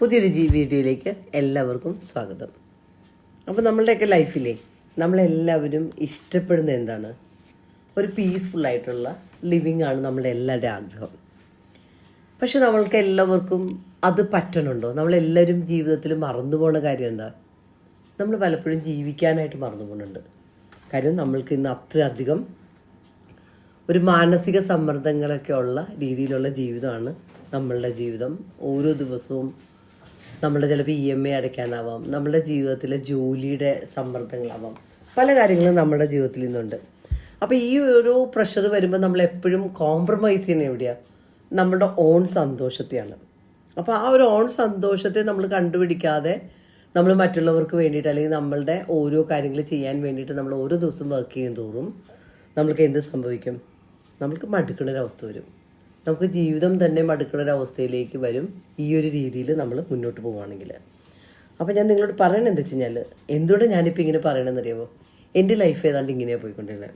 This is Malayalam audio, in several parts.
പുതിയൊരു ജീ വീഡിയോയിലേക്ക് എല്ലാവർക്കും സ്വാഗതം. അപ്പോൾ നമ്മളുടെയൊക്കെ ലൈഫിലെ നമ്മളെല്ലാവരും ഇഷ്ടപ്പെടുന്ന എന്താണ്? ഒരു പീസ്ഫുൾ ആയിട്ടുള്ള ലിവിങ് ആണ് നമ്മുടെ എല്ലാവരുടെയും ആഗ്രഹം. പക്ഷെ നമ്മൾക്ക് എല്ലാവർക്കും അത് പറ്റണുണ്ടോ? നമ്മളെല്ലാവരും ജീവിതത്തിൽ മറന്നു പോണ കാര്യം എന്താ? നമ്മൾ പലപ്പോഴും ജീവിക്കാനായിട്ട് മറന്നു പോകുന്നുണ്ട് കാര്യം നമ്മൾക്ക് ഇന്ന് അത്രയധികം ഒരു മാനസിക സമ്മർദ്ദങ്ങളൊക്കെ ഉള്ള രീതിയിലുള്ള ജീവിതമാണ് നമ്മളുടെ ജീവിതം. ഓരോ ദിവസവും നമ്മുടെ ചിലപ്പോൾ ഇ എം ഐ അടയ്ക്കാനാവാം. നമ്മുടെ ജീവിതത്തിലെ ജോലിയുടെ സമ്മർദ്ദങ്ങളാവാം. പല കാര്യങ്ങളും നമ്മുടെ ജീവിതത്തിൽ നിന്നുണ്ട് അപ്പോൾ ഈ ഒരു പ്രഷർ വരുമ്പോൾ നമ്മൾ എപ്പോഴും കോംപ്രമൈസ് ചെയ്യുന്നത് എവിടെയാണ് നമ്മുടെ ഓൺ സന്തോഷത്തെയാണ്. അപ്പോൾ ആ ഒരു ഓൺ സന്തോഷത്തെ നമ്മൾ കണ്ടുപിടിക്കാതെ നമ്മൾ മറ്റുള്ളവർക്ക് വേണ്ടിയിട്ട് അല്ലെങ്കിൽ നമ്മളുടെ ഓരോ കാര്യങ്ങൾ ചെയ്യാൻ വേണ്ടിയിട്ട് നമ്മൾ ഓരോ ദിവസം വർക്ക് ചെയ്യും തോറും നമ്മൾക്ക് എന്ത് സംഭവിക്കും? നമ്മൾക്ക് മടുക്കുന്നൊരവസ്ഥ വരും. നമുക്ക് ജീവിതം തന്നെ മടുക്കുന്ന ഒരു അവസ്ഥയിലേക്ക് വരും ഈ ഒരു രീതിയിൽ നമ്മൾ മുന്നോട്ട് പോവുകയാണെങ്കിൽ. അപ്പോൾ ഞാൻ നിങ്ങളോട് പറയണത് എന്താ വെച്ച് കഴിഞ്ഞാൽ എന്തുകൊണ്ട് ഞാനിപ്പോൾ ഇങ്ങനെ പറയണമെന്ന് അറിയാമോ എന്റെ ലൈഫ് ഏതാണ്ട് ഇങ്ങനെയാണ് പോയിക്കൊണ്ടിരുന്നത്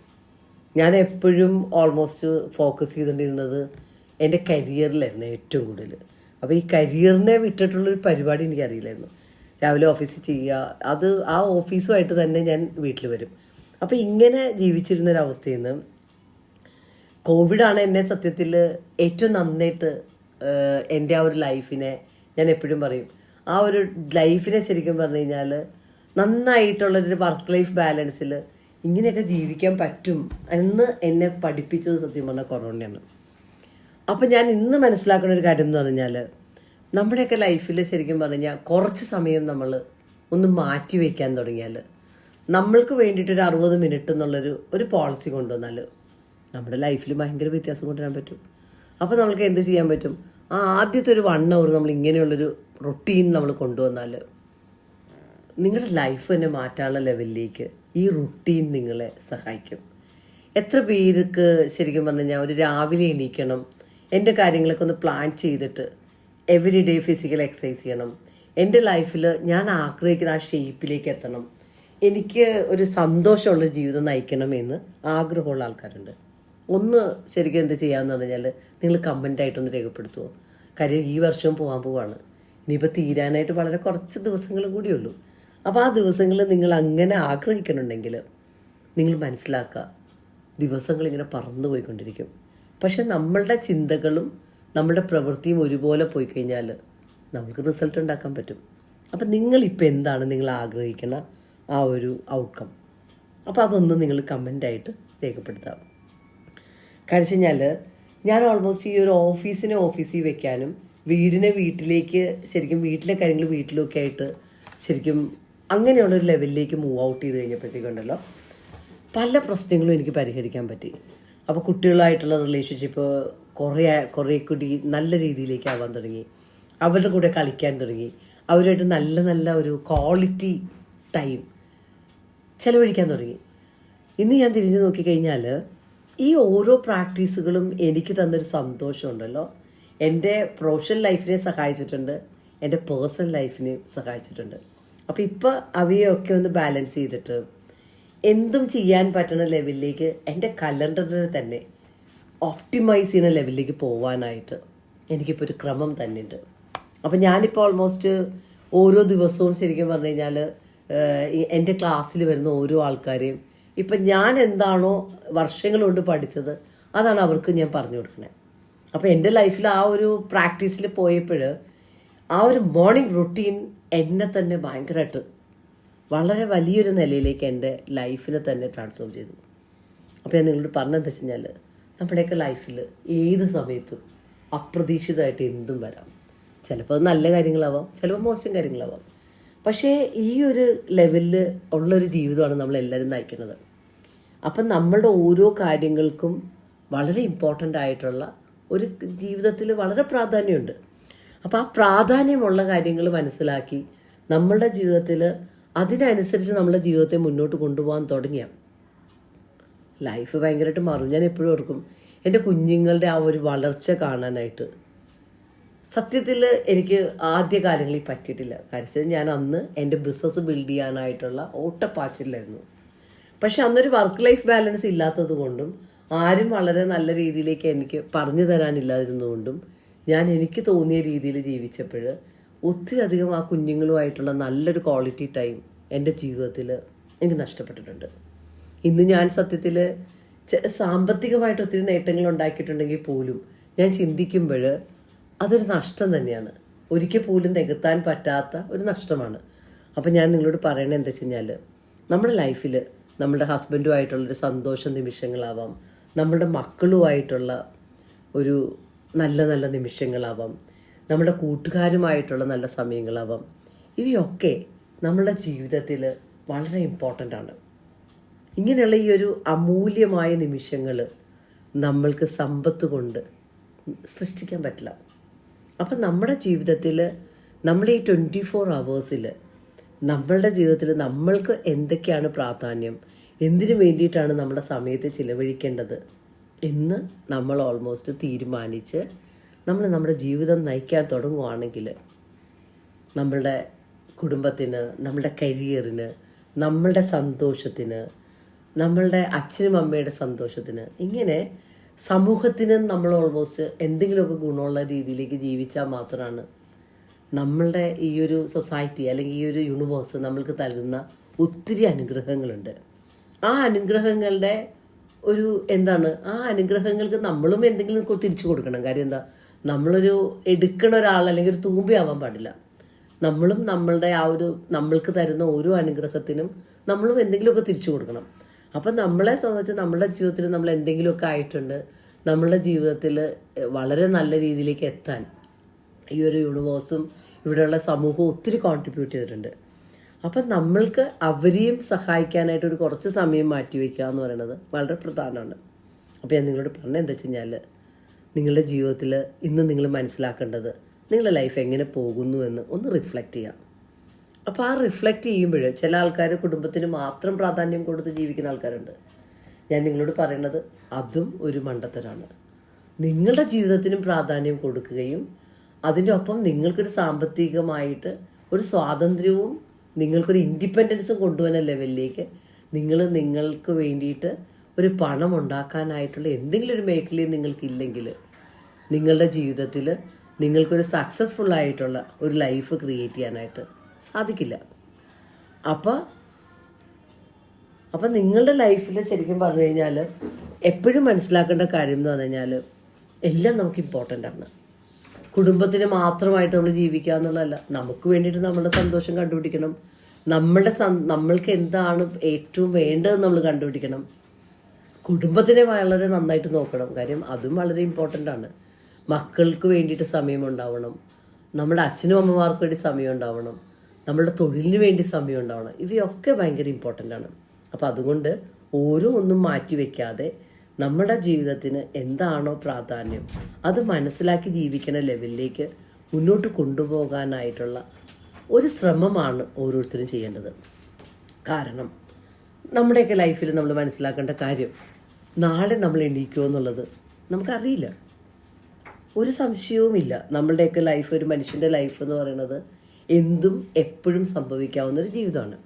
ഞാൻ എപ്പോഴും ഓൾമോസ്റ്റ് ഫോക്കസ് ചെയ്തുകൊണ്ടിരുന്നത് എന്റെ കരിയറിലായിരുന്നു ഏറ്റവും കൂടുതൽ. അപ്പോൾ ഈ കരിയറിനെ വിട്ടിട്ടുള്ളൊരു പരിപാടി എനിക്കറിയില്ലായിരുന്നു. രാവിലെ ഓഫീസിൽ ചെയ്യുക അത് ആ ഓഫീസുമായിട്ട് തന്നെ ഞാൻ വീട്ടിൽ വരും. അപ്പോൾ ഇങ്ങനെ ജീവിച്ചിരുന്നൊരവസ്ഥയിൽ നിന്ന് കോവിഡാണ് എന്നെ സത്യത്തിൽ ഏറ്റവും നന്നായിട്ട് എന്റെ ആ ഒരു ലൈഫിനെ ഞാൻ എപ്പോഴും പറയും. ആ ഒരു ലൈഫിനെ ശരിക്കും പറഞ്ഞു കഴിഞ്ഞാൽ നന്നായിട്ടുള്ളൊരു വർക്ക് ലൈഫ് ബാലൻസിൽ ഇങ്ങനെയൊക്കെ ജീവിക്കാൻ പറ്റും എന്ന് എന്നെ പഠിപ്പിച്ചത് സത്യം പറഞ്ഞാൽ കൊറോണയാണ്. അപ്പം ഞാൻ ഇന്ന് മനസ്സിലാക്കുന്ന ഒരു കാര്യം എന്ന് പറഞ്ഞാൽ നമ്മുടെയൊക്കെ ലൈഫിൽ ശരിക്കും പറഞ്ഞു കഴിഞ്ഞാൽ കുറച്ച് സമയം നമ്മൾ ഒന്ന് മാറ്റി വയ്ക്കാൻ തുടങ്ങിയാൽ നമ്മൾക്ക് വേണ്ടിയിട്ട് ഒരു അറുപത് മിനിറ്റ് എന്നുള്ളൊരു ഒരു പോളിസി കൊണ്ടുവന്നാൽ നമ്മുടെ ലൈഫിൽ ഭയങ്കര വ്യത്യാസം കൊണ്ടുവരാൻ പറ്റും. അപ്പോൾ നമ്മൾക്ക് എന്ത് ചെയ്യാൻ പറ്റും? ആ ആദ്യത്തെ ഒരു വൺ അവർ നമ്മൾ ഇങ്ങനെയുള്ളൊരു റൊട്ടീൻ നമ്മൾ കൊണ്ടുവന്നാൽ നിങ്ങളുടെ ലൈഫ് തന്നെ മാറ്റാനുള്ള ലെവലിലേക്ക് ഈ റൊട്ടീൻ നിങ്ങളെ സഹായിക്കും. എത്ര പേർക്ക് ശരിക്കും പറഞ്ഞു കഴിഞ്ഞാൽ ഒരു രാവിലെ എണീക്കണം എന്റെ കാര്യങ്ങളൊക്കെ ഒന്ന് പ്ലാൻ ചെയ്തിട്ട് എവറി ഡേ ഫിസിക്കൽ എക്സസൈസ് ചെയ്യണം. എന്റെ ലൈഫിൽ ഞാൻ ആഗ്രഹിക്കുന്ന ആ ഷേപ്പിലേക്ക് എത്തണം. എനിക്ക് ഒരു സന്തോഷമുള്ള ജീവിതം നയിക്കണം എന്ന് ആഗ്രഹമുള്ള ആൾക്കാരുണ്ട്. ഒന്ന് ശരിക്കും എന്ത് ചെയ്യാമെന്ന് പറഞ്ഞാൽ നിങ്ങൾ കമന്റായിട്ടൊന്ന് രേഖപ്പെടുത്തുമോ കാര്യം ഈ വർഷവും പോകാൻ പോവാണ്. ഇനിയിപ്പോൾ തീരാനായിട്ട് വളരെ കുറച്ച് ദിവസങ്ങൾ കൂടിയുള്ളൂ അപ്പോൾ ആ ദിവസങ്ങളിൽ നിങ്ങൾ അങ്ങനെ ആഗ്രഹിക്കണമെങ്കിൽ നിങ്ങൾ മനസ്സിലാക്കുക. ദിവസങ്ങൾ ഇങ്ങനെ പറന്നു പോയിക്കൊണ്ടിരിക്കും. പക്ഷെ നമ്മളുടെ ചിന്തകളും നമ്മളുടെ പ്രവൃത്തിയും ഒരുപോലെ പോയി കഴിഞ്ഞാൽ നമുക്ക് റിസൾട്ട് ഉണ്ടാക്കാൻ പറ്റും. അപ്പം നിങ്ങളിപ്പോൾ എന്താണ് നിങ്ങൾ ആഗ്രഹിക്കുന്ന ആ ഒരു ഔട്ട്കം അപ്പോൾ അതൊന്ന് നിങ്ങൾ കമന്റായിട്ട് രേഖപ്പെടുത്താം. കാണിച്ചു വെച്ചാൽ ഞാൻ ഓൾമോസ്റ്റ് ഈ ഒരു ഓഫീസിനെ ഓഫീസിൽ വെക്കാനും വീടിനെ വീട്ടിലേക്ക് ശരിക്കും വീട്ടിലെ കാര്യങ്ങൾ വീട്ടിലൊക്കെ ആയിട്ട് ശരിക്കും അങ്ങനെയുള്ള ഒരു ലെവലിലേക്ക് മൂവ് ഔട്ട് ചെയ്ത് കഴിഞ്ഞപ്പോഴത്തേക്കുണ്ടല്ലോ പല പ്രശ്നങ്ങളും എനിക്ക് പരിഹരിക്കാൻ പറ്റി. അപ്പോൾ കുട്ടികളായിട്ടുള്ള റിലേഷൻഷിപ്പ് കുറേ കുറേ കൂടി നല്ല രീതിയിലേക്ക് ആവാൻ തുടങ്ങി. അവരുടെ കൂടെ കളിക്കാൻ തുടങ്ങി. അവരുമായിട്ട് നല്ല നല്ല ഒരു ക്വാളിറ്റി ടൈം ചിലവഴിക്കാൻ തുടങ്ങി. ഇന്ന് ഞാൻ തിരിഞ്ഞു നോക്കിക്കഴിഞ്ഞാൽ ഈ ഓരോ പ്രാക്ടീസുകളും എനിക്ക് തന്നൊരു സന്തോഷമുണ്ടല്ലോ. എന്റെ പ്രൊഫഷണൽ ലൈഫിനെ സഹായിച്ചിട്ടുണ്ട്. എന്റെ പേഴ്സണൽ ലൈഫിനെയും സഹായിച്ചിട്ടുണ്ട്. അപ്പോൾ ഇപ്പോൾ അവയൊക്കെ ഒന്ന് ബാലൻസ് ചെയ്തിട്ട് എന്തും ചെയ്യാൻ പറ്റുന്ന ലെവലിലേക്ക് എന്റെ കലണ്ടറിൽ തന്നെ ഓപ്റ്റിമൈസ് ചെയ്യുന്ന ലെവലിലേക്ക് പോകാനായിട്ട് എനിക്കിപ്പോൾ ഒരു ക്രമം തന്നെ ഉണ്ട് അപ്പം ഞാനിപ്പോൾ ഓൾമോസ്റ്റ് ഓരോ ദിവസവും ശരിക്കും പറഞ്ഞു കഴിഞ്ഞാൽ എന്റെ ക്ലാസ്സിൽ വരുന്ന ഓരോ ആൾക്കാരെയും ഇപ്പം ഞാൻ എന്താണോ വർഷങ്ങൾ കൊണ്ട് പഠിച്ചത് അതാണ് അവർക്ക് ഞാൻ പറഞ്ഞു കൊടുക്കണേ. അപ്പോൾ എന്റെ ലൈഫിൽ ആ ഒരു പ്രാക്ടീസിൽ പോയപ്പോൾ ആ ഒരു മോർണിംഗ് റുട്ടീൻ എന്നെ തന്നെ ഭയങ്കരമായിട്ട് വളരെ വലിയൊരു നിലയിലേക്ക് എന്റെ ലൈഫിനെ തന്നെ ട്രാൻസ്ഫോം ചെയ്തു. അപ്പോൾ ഞാൻ നിങ്ങളോട് പറഞ്ഞതെന്ന് വെച്ച് കഴിഞ്ഞാൽ നമ്മുടെയൊക്കെ ലൈഫിൽ ഏത് സമയത്തും അപ്രതീക്ഷിതമായിട്ട് എന്തും വരാം. ചിലപ്പോൾ നല്ല കാര്യങ്ങളാവാം ചിലപ്പോൾ മോശം കാര്യങ്ങളാവാം. പക്ഷേ ഈ ഒരു ലെവലിൽ ഉള്ളൊരു ജീവിതമാണ് നമ്മളെല്ലാവരും നയിക്കുന്നത്. അപ്പം നമ്മളുടെ ഓരോ കാര്യങ്ങൾക്കും വളരെ ഇമ്പോർട്ടന്റ് ആയിട്ടുള്ള ഒരു ജീവിതത്തിൽ വളരെ പ്രാധാന്യമുണ്ട്. അപ്പോൾ ആ പ്രാധാന്യമുള്ള കാര്യങ്ങൾ മനസ്സിലാക്കി നമ്മളുടെ ജീവിതത്തിൽ അതിനനുസരിച്ച് നമ്മളെ ജീവിതത്തെ മുന്നോട്ട് കൊണ്ടുപോകാൻ തുടങ്ങിയാൽ ലൈഫ് ഭയങ്കരമായിട്ട് മാറും. ഞാൻ എപ്പോഴും ഓർക്കും എന്റെ കുഞ്ഞുങ്ങളുടെ ആ ഒരു വളർച്ച കാണാനായിട്ട്. സത്യത്തിൽ എനിക്ക് ആദ്യ കാലങ്ങളിൽ പറ്റിയിട്ടില്ല. കാര്യം ഞാൻ അന്ന് എന്റെ ബിസിനസ് ബിൽഡ് ചെയ്യാനായിട്ടുള്ള ഓട്ടപ്പാച്ചിലായിരുന്നു. പക്ഷെ അന്നൊരു വർക്ക് ലൈഫ് ബാലൻസ് ഇല്ലാത്തത് കൊണ്ടും ആരും വളരെ നല്ല രീതിയിലേക്ക് എനിക്ക് പറഞ്ഞു തരാനില്ലാതിരുന്നതുകൊണ്ടും ഞാൻ എനിക്ക് തോന്നിയ രീതിയിൽ ജീവിച്ചപ്പോൾ ഒത്തിരി അധികം ആ കുഞ്ഞുങ്ങളുമായിട്ടുള്ള നല്ലൊരു ക്വാളിറ്റി ടൈം എന്റെ ജീവിതത്തിൽ എനിക്ക് നഷ്ടപ്പെട്ടിട്ടുണ്ട്. ഇന്ന് ഞാൻ സത്യത്തിൽ സാമ്പത്തികമായിട്ട് ഒത്തിരി നേട്ടങ്ങൾ ഉണ്ടാക്കിയിട്ടുണ്ടെങ്കിൽ പോലും ഞാൻ ചിന്തിക്കുമ്പോൾ അതൊരു നഷ്ടം തന്നെയാണ്. ഒരിക്കൽ പോലും നികത്താൻ പറ്റാത്ത ഒരു നഷ്ടമാണ്. അപ്പം ഞാൻ നിങ്ങളോട് പറയണത് എന്താ വെച്ച് കഴിഞ്ഞാൽ നമ്മുടെ ലൈഫിൽ നമ്മുടെ ഹസ്ബൻഡുമായിട്ടുള്ളൊരു സന്തോഷ നിമിഷങ്ങളാവാം. നമ്മുടെ മക്കളുമായിട്ടുള്ള ഒരു നല്ല നല്ല നിമിഷങ്ങളാവാം. നമ്മുടെ കൂട്ടുകാരുമായിട്ടുള്ള നല്ല സമയങ്ങളാവാം. ഇവയൊക്കെ നമ്മുടെ ജീവിതത്തിൽ വളരെ ഇമ്പോർട്ടന്റ് ആണ്. ഇങ്ങനെയുള്ള ഈ ഒരു അമൂല്യമായ നിമിഷങ്ങൾ നമ്മൾക്ക് സമ്പത്ത് കൊണ്ട് സൃഷ്ടിക്കാൻ പറ്റില്ല. അപ്പം നമ്മുടെ ജീവിതത്തിൽ നമ്മൾ ഈ ട്വന്റി ഫോർ അവേഴ്സിൽ നമ്മളുടെ ജീവിതത്തിൽ നമ്മൾക്ക് എന്തൊക്കെയാണ് പ്രാധാന്യം? എന്തിനു വേണ്ടിയിട്ടാണ് നമ്മുടെ സമയത്തെ ചിലവഴിക്കേണ്ടത്? എന്ന് നമ്മൾ ഓൾമോസ്റ്റ് തീരുമാനിച്ച് നമ്മൾ നമ്മുടെ ജീവിതം നയിക്കാൻ തുടങ്ങുവാണെങ്കിൽ നമ്മളുടെ കുടുംബത്തിന് നമ്മളുടെ കരിയറിന് നമ്മളുടെ സന്തോഷത്തിന് നമ്മളുടെ അച്ഛനും അമ്മയുടെ സന്തോഷത്തിന് ഇങ്ങനെ സമൂഹത്തിന് നമ്മൾ ഓൾമോസ്റ്റ് എന്തെങ്കിലുമൊക്കെ ഗുണമുള്ള രീതിയിലേക്ക് ജീവിച്ചാൽ മാത്രമാണ് നമ്മളുടെ ഈ ഒരു സൊസൈറ്റി അല്ലെങ്കിൽ ഈ ഒരു യൂണിവേഴ്സ് നമ്മൾക്ക് തരുന്ന ഒത്തിരി അനുഗ്രഹങ്ങളുണ്ട്. ആ അനുഗ്രഹങ്ങളുടെ ഒരു എന്താണ്? ആ അനുഗ്രഹങ്ങൾക്ക് നമ്മളും എന്തെങ്കിലും തിരിച്ചു കൊടുക്കണം. കാര്യം എന്താ? നമ്മളൊരു എടുക്കണ ഒരാൾ അല്ലെങ്കിൽ ഒരു തൂമ്പയാവാൻ പാടില്ല. നമ്മളും നമ്മളുടെ ആ ഒരു നമ്മൾക്ക് തരുന്ന ഓരോ അനുഗ്രഹത്തിനും നമ്മളും എന്തെങ്കിലുമൊക്കെ തിരിച്ചു കൊടുക്കണം. അപ്പം നമ്മളെ സംബന്ധിച്ച് നമ്മുടെ ജീവിതത്തിൽ നമ്മൾ എന്തെങ്കിലുമൊക്കെ ആയിട്ടുണ്ട് നമ്മളുടെ ജീവിതത്തിൽ വളരെ നല്ല രീതിയിലേക്ക് എത്താൻ ഈ ഒരു യൂണിവേഴ്സും ഇവിടെയുള്ള സമൂഹവും ഒത്തിരി കോൺട്രിബ്യൂട്ട് ചെയ്തിട്ടുണ്ട്. അപ്പം നമ്മൾക്ക് അവരെയും സഹായിക്കാനായിട്ട് ഒരു കുറച്ച് സമയം മാറ്റി വയ്ക്കുക എന്ന് പറയുന്നത് വളരെ പ്രധാനമാണ്. അപ്പോൾ ഞാൻ നിങ്ങളോട് പറഞ്ഞത് എന്താ വെച്ച് കഴിഞ്ഞാൽ നിങ്ങളുടെ ജീവിതത്തിൽ ഇന്ന് നിങ്ങൾ മനസ്സിലാക്കേണ്ടത് നിങ്ങളുടെ ലൈഫ് എങ്ങനെ പോകുന്നു എന്ന് ഒന്ന് റിഫ്ലക്റ്റ് ചെയ്യാം. അപ്പോൾ ആ റിഫ്ലക്റ്റ് ചെയ്യുമ്പോൾ ചില ആൾക്കാർ കുടുംബത്തിന് മാത്രം പ്രാധാന്യം കൊടുത്ത് ജീവിക്കുന്ന ആൾക്കാരുണ്ട്. ഞാൻ നിങ്ങളോട് പറയുന്നത് അതും ഒരു മണ്ടത്തരാണ്. നിങ്ങളുടെ ജീവിതത്തിനും പ്രാധാന്യം കൊടുക്കുകയും അതിന്റെ ഒപ്പം നിങ്ങൾക്കൊരു സാമ്പത്തികമായിട്ട് ഒരു സ്വാതന്ത്ര്യവും നിങ്ങൾക്കൊരു ഇൻഡിപെൻഡൻസും കൊണ്ടുവരുന്ന ലെവലിലേക്ക് നിങ്ങൾ നിങ്ങൾക്ക് വേണ്ടിയിട്ട് ഒരു പണം ഉണ്ടാക്കാനായിട്ടുള്ള എന്തെങ്കിലും ഒരു മേഖലയും നിങ്ങൾക്കില്ലെങ്കിൽ നിങ്ങളുടെ ജീവിതത്തിൽ നിങ്ങൾക്കൊരു സക്സസ്ഫുൾ ആയിട്ടുള്ള ഒരു ലൈഫ് ക്രിയേറ്റ് ചെയ്യാനായിട്ട് സാധിക്കില്ല. അപ്പോൾ അപ്പം നിങ്ങളുടെ ലൈഫിൽ ശരിക്കും പറഞ്ഞു കഴിഞ്ഞാൽ എപ്പോഴും മനസ്സിലാക്കേണ്ട കാര്യം എന്ന് പറഞ്ഞു കഴിഞ്ഞാൽ എല്ലാം നമുക്ക് ഇമ്പോർട്ടന്റ് ആണ്. കുടുംബത്തിന് മാത്രമായിട്ട് നമ്മൾ ജീവിക്കുക എന്നുള്ളതല്ല. നമുക്ക് വേണ്ടിയിട്ട് നമ്മളുടെ സന്തോഷം കണ്ടുപിടിക്കണം. നമ്മളുടെ നമ്മൾക്ക് എന്താണ് ഏറ്റവും വേണ്ടതെന്ന് നമ്മൾ കണ്ടുപിടിക്കണം. കുടുംബത്തിനെ വളരെ നന്നായിട്ട് നോക്കണം. കാര്യം അതും വളരെ ഇമ്പോർട്ടന്റ് ആണ്. മക്കൾക്ക് വേണ്ടിയിട്ട് സമയം ഉണ്ടാവണം. നമ്മുടെ അച്ഛനും അമ്മമാർക്ക് വേണ്ടി സമയം ഉണ്ടാവണം. നമ്മളുടെ തൊഴിലിന് വേണ്ടി സമയം ഉണ്ടാവണം. ഇവയൊക്കെ ഭയങ്കര ഇമ്പോർട്ടന്റ് ആണ്. അപ്പോൾ അതുകൊണ്ട് ഓരോ ഒന്നും മാറ്റി വയ്ക്കാതെ നമ്മുടെ ജീവിതത്തിന് എന്താണോ പ്രാധാന്യം അത് മനസ്സിലാക്കി ജീവിക്കുന്ന ലെവലിലേക്ക് മുന്നോട്ട് കൊണ്ടുപോകാനായിട്ടുള്ള ഒരു ശ്രമമാണ് ഓരോരുത്തരും ചെയ്യേണ്ടത്. കാരണം നമ്മുടെയൊക്കെ ലൈഫിൽ നമ്മൾ മനസ്സിലാക്കേണ്ട കാര്യം നാളെ നമ്മൾ എണീക്കുമോ എന്നുള്ളത് നമുക്കറിയില്ല. ഒരു സംശയവുമില്ല. നമ്മളുടെയൊക്കെ ലൈഫ് ഒരു മനുഷ്യന്റെ ലൈഫ് എന്ന് പറയുന്നത് എന്തും എപ്പോഴും സംഭവിക്കാവുന്ന ഒരു ജീവിതമാണ്.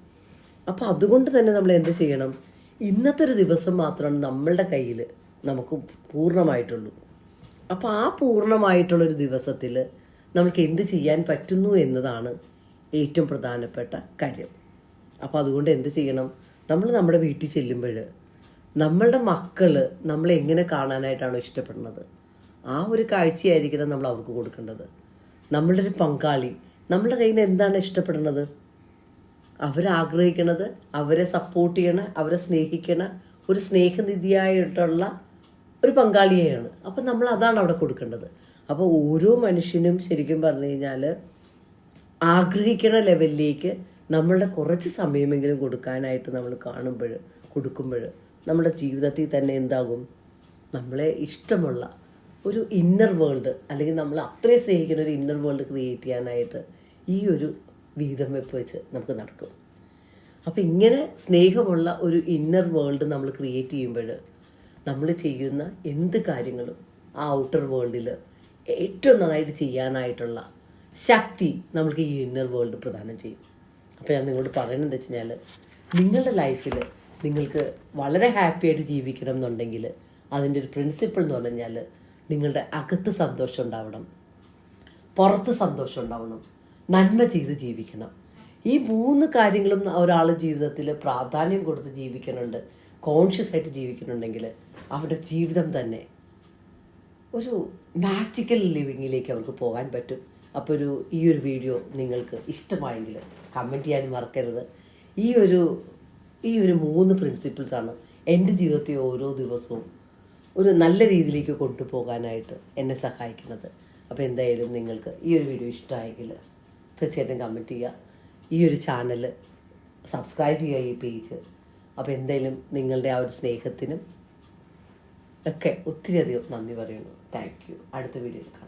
അപ്പോൾ അതുകൊണ്ട് തന്നെ നമ്മൾ എന്ത് ചെയ്യണം? ഇന്നത്തെ ഒരു ദിവസം മാത്രമാണ് നമ്മളുടെ കയ്യിൽ നമുക്ക് പൂർണമായിട്ടുള്ളൂ. അപ്പോൾ ആ പൂർണമായിട്ടുള്ളൊരു ദിവസത്തിൽ നമുക്ക് എന്ത് ചെയ്യാൻ പറ്റുന്നു എന്നതാണ് ഏറ്റവും പ്രധാനപ്പെട്ട കാര്യം. അപ്പോൾ അതുകൊണ്ട് എന്ത് ചെയ്യണം? നമ്മൾ നമ്മുടെ വീട്ടിൽ ചെല്ലുമ്പോൾ നമ്മളുടെ മക്കൾ നമ്മളെ എങ്ങനെ കാണാനായിട്ടാണോ ഇഷ്ടപ്പെടുന്നത്? ആ ഒരു കാഴ്ചയായിരിക്കണം നമ്മൾ അവർക്ക് കൊടുക്കേണ്ടത്. നമ്മളുടെ ഒരു പങ്കാളി നമ്മളുടെ കയ്യിൽ നിന്ന് എന്താണ് ഇഷ്ടപ്പെടുന്നത്? അവരാഗ്രഹിക്കണത് അവരെ സപ്പോർട്ട് ചെയ്യണ അവരെ സ്നേഹിക്കണ ഒരു സ്നേഹനിധിയായിട്ടുള്ള ഒരു പങ്കാളിയെയാണ്. അപ്പം നമ്മൾ അതാണ് അവിടെ കൊടുക്കേണ്ടത്. അപ്പോൾ ഓരോ മനുഷ്യനും ശരിക്കും പറഞ്ഞു കഴിഞ്ഞാൽ ആഗ്രഹിക്കണ ലെവലിലേക്ക് നമ്മളുടെ കുറച്ച് സമയമെങ്കിലും കൊടുക്കാനായിട്ട് നമ്മൾ കാണുമ്പോൾ കൊടുക്കുമ്പോൾ നമ്മുടെ ജീവിതത്തിൽ തന്നെ എന്താകും? നമ്മളെ ഇഷ്ടമുള്ള ഒരു ഇന്നർ വേൾഡ് അല്ലെങ്കിൽ നമ്മൾ അത്രയും സ്നേഹിക്കുന്ന ഒരു ഇന്നർ വേൾഡ് ക്രിയേറ്റ് ചെയ്യാനായിട്ട് ഈ ഒരു വീതം വെപ്പ് വെച്ച് നമുക്ക് നടക്കും. അപ്പോൾ ഇങ്ങനെ സ്നേഹമുള്ള ഒരു ഇന്നർ വേൾഡ് നമ്മൾ ക്രിയേറ്റ് ചെയ്യുമ്പോൾ നമ്മൾ ചെയ്യുന്ന എന്ത് കാര്യങ്ങളും ആ ഔട്ടർ വേൾഡിൽ ഏറ്റവും നന്നായിട്ട് ചെയ്യാനായിട്ടുള്ള ശക്തി നമുക്ക് ഈ ഇന്നർ വേൾഡ് പ്രദാനം ചെയ്യും. അപ്പോൾ ഞാൻ നിങ്ങളോട് പറയുന്നത് വെച്ച് കഴിഞ്ഞാൽ നിങ്ങളുടെ ലൈഫിൽ നിങ്ങൾക്ക് വളരെ ഹാപ്പിയായിട്ട് ജീവിക്കണം എന്നുണ്ടെങ്കിൽ അതിന്റെ ഒരു പ്രിൻസിപ്പിൾ എന്ന് പറഞ്ഞാൽ നിങ്ങളുടെ അകത്ത് സന്തോഷം ഉണ്ടാവണം. പുറത്ത് സന്തോഷം ഉണ്ടാവണം. നന്മ ചെയ്ത് ജീവിക്കണം. ഈ മൂന്ന് കാര്യങ്ങളും ഒരാൾ ജീവിതത്തിൽ പ്രാധാന്യം കൊടുത്ത് ജീവിക്കുന്നുണ്ട്. കോൺഷ്യസ് ആയിട്ട് ജീവിക്കുന്നുണ്ടെങ്കിൽ അവരുടെ ജീവിതം തന്നെ ഒരു മാജിക്കൽ ലിവിങ്ങിലേക്ക് അവർക്ക് പോകാൻ പറ്റും. അപ്പോൾ ഒരു ഈ ഒരു വീഡിയോ നിങ്ങൾക്ക് ഇഷ്ടമായെങ്കിൽ കമന്റ് ചെയ്യാൻ മറക്കരുത്. ഈ ഒരു ഈ ഒരു മൂന്ന് പ്രിൻസിപ്പിൾസാണ് എന്റെ ജീവിതത്തെ ഓരോ ദിവസവും ഒരു നല്ല രീതിയിലേക്ക് കൊണ്ടുപോകാനായിട്ട് എന്നെ സഹായിക്കുന്നത്. അപ്പോൾ എന്തായാലും നിങ്ങൾക്ക് ഈ ഒരു വീഡിയോ ഇഷ്ടമായെങ്കിൽ തീർച്ചയായിട്ടും കമന്റ് ചെയ്യുക. ഈ ഒരു ചാനൽ സബ്സ്ക്രൈബ് ചെയ്യുക ഈ പേജ് അപ്പോൾ എന്തായാലും നിങ്ങളുടെ ആ ഒരു സ്നേഹത്തിനും ഒക്കെ ഒത്തിരി അധികം നന്ദി പറയുന്നു. താങ്ക് യു അടുത്ത വീഡിയോയിൽ കാണാം.